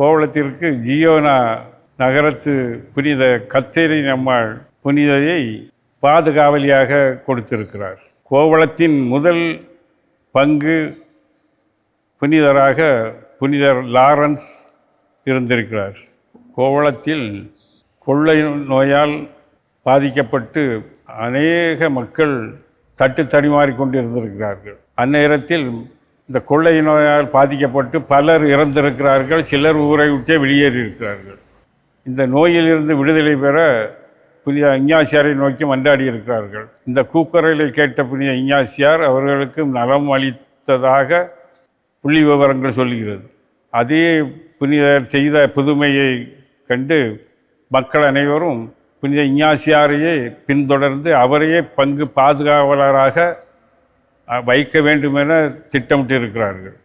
கோவளத்திற்கு ஜியோனா நகரத்து புனித கத்தேரின் அம்மாள் புனிதையை பாதுகாவலியாக கொடுத்திருக்கிறார். கோவளத்தின் முதல் பங்கு புனிதராக புனிதர் லாரன்ஸ் இருந்திருக்கிறார். கோவளத்தில் கொள்ளை நோயால் பாதிக்கப்பட்டு அநேக மக்கள் தட்டு தடுமாறி கொண்டிருந்திருக்கிறார்கள். அந்நேரத்தில் இந்த கொள்ளை நோயால் பாதிக்கப்பட்டு பலர் இறந்திருக்கிறார்கள் சிலர் ஊரை விட்டே வெளியேறியிருக்கிறார்கள். இந்த நோயிலிருந்து விடுதலை பெற புனித இஞ்ஞாசியாரை நோக்கி மன்றாடி இருக்கிறார்கள். இந்த கூக்குரலை கேட்ட புனித இஞ்ஞாசியார் அவர்களுக்கு நலம் அளித்ததாக புள்ளி விவரங்கள் சொல்கிறது அதே புனிதர் செய்த புதுமையை கண்டு மக்கள் அனைவரும் புனித இஞ்ஞாசியாரையே பின்தொடர்ந்து அவரையே பங்கு பாதுகாவலராக வைக்க வேண்டும் என திட்டமிட்டு இருக்கிறார்கள்